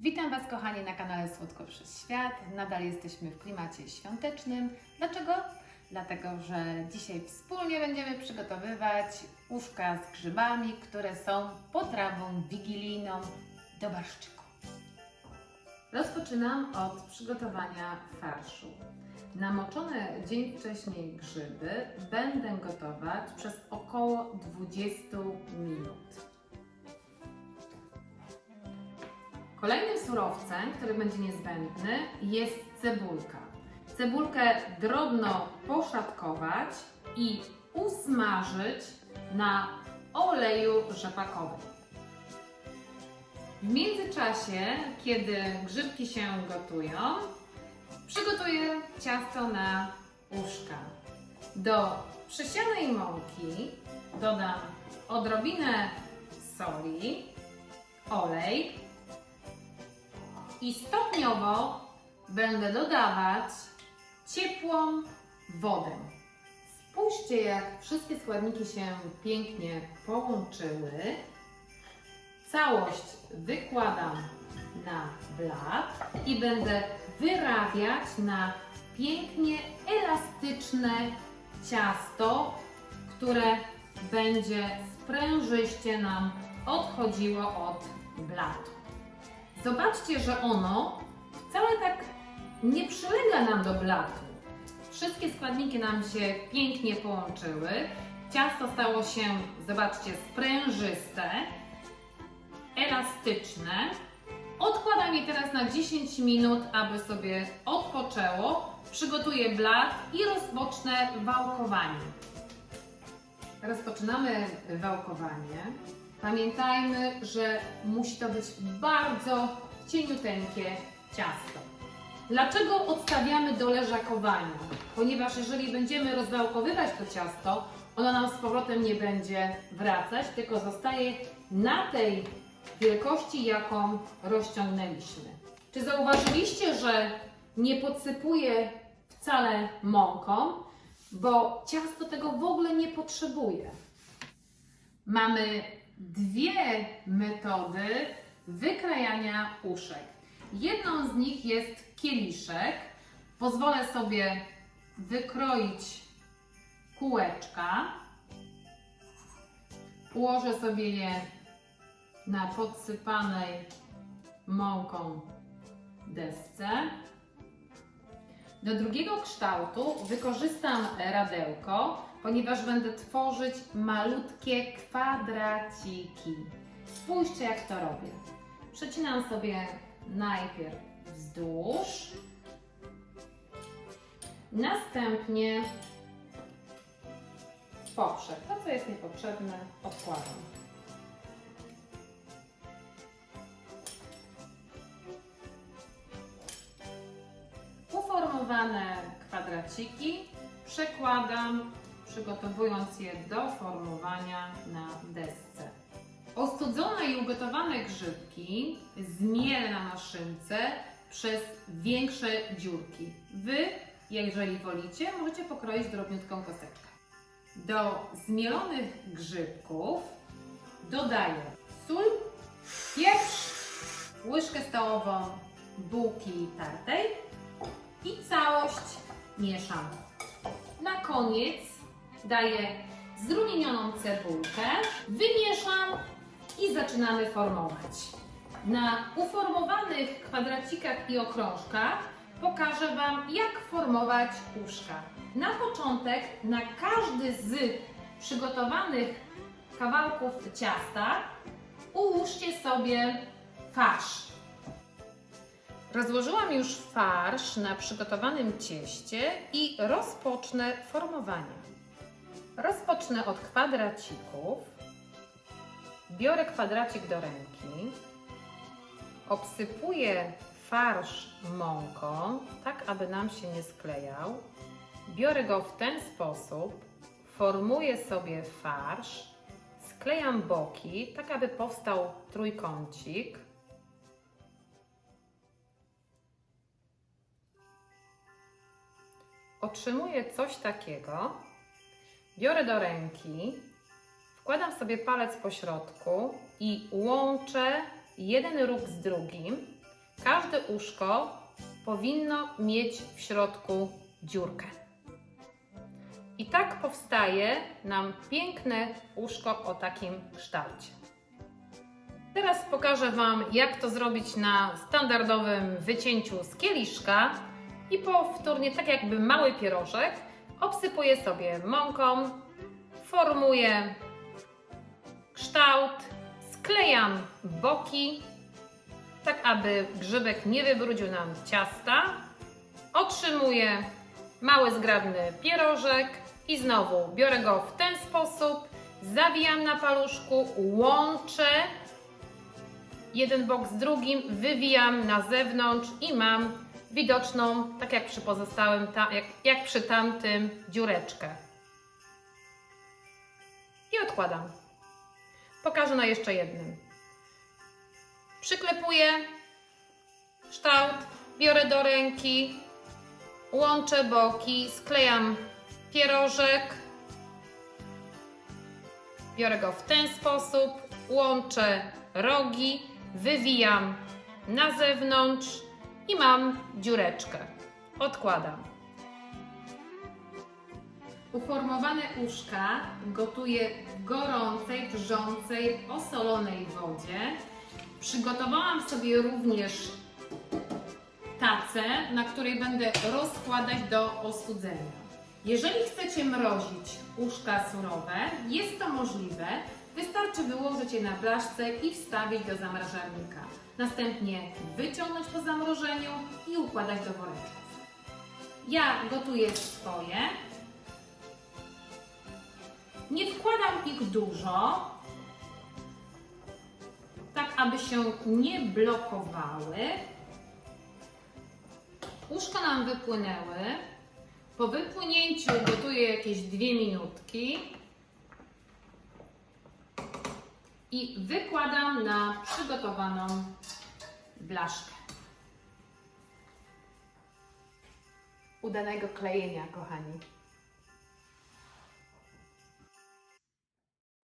Witam Was kochani na kanale Słodko przez Świat. Nadal jesteśmy w klimacie świątecznym. Dlaczego? Dlatego, że dzisiaj wspólnie będziemy przygotowywać uszka z grzybami, które są potrawą wigilijną do barszczyku. Rozpoczynam od przygotowania farszu. Namoczone dzień wcześniej grzyby będę gotować przez około 20 minut. Kolejnym surowcem, który będzie niezbędny, jest cebulka. Cebulkę drobno poszatkować i usmażyć na oleju rzepakowym. W międzyczasie, kiedy grzybki się gotują, przygotuję ciasto na uszka. Do przesianej mąki dodam odrobinę soli, olej, i stopniowo będę dodawać ciepłą wodę. Spójrzcie, jak wszystkie składniki się pięknie połączyły. Całość wykładam na blat i będę wyrabiać na pięknie elastyczne ciasto, które będzie sprężyście nam odchodziło od blatu. Zobaczcie, że ono wcale tak nie przylega nam do blatu. Wszystkie składniki nam się pięknie połączyły. Ciasto stało się, zobaczcie, sprężyste, elastyczne. Odkładam je teraz na 10 minut, aby sobie odpoczęło. Przygotuję blat i rozpocznę wałkowanie. Rozpoczynamy wałkowanie. Pamiętajmy, że musi to być bardzo cieniuteńkie ciasto. Dlaczego odstawiamy do leżakowania? Ponieważ jeżeli będziemy rozwałkowywać to ciasto, ono nam z powrotem nie będzie wracać, tylko zostaje na tej wielkości, jaką rozciągnęliśmy. Czy zauważyliście, że nie podsypuję wcale mąką, bo ciasto tego w ogóle nie potrzebuje? Mamy dwie metody wykrajania uszek. Jedną z nich jest kieliszek. Pozwolę sobie wykroić kółeczka. Ułożę sobie je na podsypanej mąką desce. Do drugiego kształtu wykorzystam radełko, ponieważ będę tworzyć malutkie kwadraciki. Spójrzcie, jak to robię. Przecinam sobie najpierw wzdłuż, następnie poprzek. To, co jest niepotrzebne, odkładam. Uformowane kwadraciki przekładam, przygotowując je do formowania na desce. Ostudzone i ugotowane grzybki zmielę na maszynce przez większe dziurki. Wy, jeżeli wolicie, możecie pokroić drobniutką kosteczkę. Do zmielonych grzybków dodaję sól, pieprz, łyżkę stołową bułki tartej i całość mieszam. Na koniec daję zrumienioną cebulkę, wymieszam i zaczynamy formować. Na uformowanych kwadracikach i okrążkach pokażę Wam, jak formować uszka. Na początek na każdy z przygotowanych kawałków ciasta ułóżcie sobie farsz. Rozłożyłam już farsz na przygotowanym cieście i rozpocznę formowanie. Rozpocznę od kwadracików. Biorę kwadracik do ręki. Obsypuję farsz mąką, tak aby nam się nie sklejał. Biorę go w ten sposób, formuję sobie farsz, sklejam boki, tak aby powstał trójkącik. Otrzymuję coś takiego. Biorę do ręki, wkładam sobie palec po środku i łączę jeden róg z drugim, każde uszko powinno mieć w środku dziurkę. I tak powstaje nam piękne uszko o takim kształcie. Teraz pokażę Wam, jak to zrobić na standardowym wycięciu z kieliszka i powtórnie, tak jakby mały pierożek, obsypuję sobie mąką, formuję kształt, sklejam boki, tak aby grzybek nie wybrudził nam ciasta. Otrzymuję mały, zgrabny pierożek i znowu biorę go w ten sposób, zawijam na paluszku, łączę jeden bok z drugim, wywijam na zewnątrz i mam widoczną, tak jak przy pozostałym, ta, jak, jak przy tamtym, dziureczkę. I odkładam. Pokażę na jeszcze jednym. Przyklepuję kształt, biorę do ręki, łączę boki, sklejam pierożek. Biorę go w ten sposób, łączę rogi, wywijam na zewnątrz i mam dziureczkę. Odkładam. Uformowane uszka gotuję w gorącej, wrzącej, osolonej wodzie. Przygotowałam sobie również tacę, na której będę rozkładać do ostudzenia. Jeżeli chcecie mrozić uszka surowe, jest to możliwe. Wystarczy wyłożyć je na blaszce i wstawić do zamrażarnika. Następnie wyciągnąć po zamrożeniu i układać do woreczków. Ja gotuję swoje. Nie wkładam ich dużo, tak aby się nie blokowały. Uszka nam wypłynęły. Po wypłynięciu gotuję jakieś dwie minutki i wykładam na przygotowaną blaszkę. Udanego klejenia, kochani.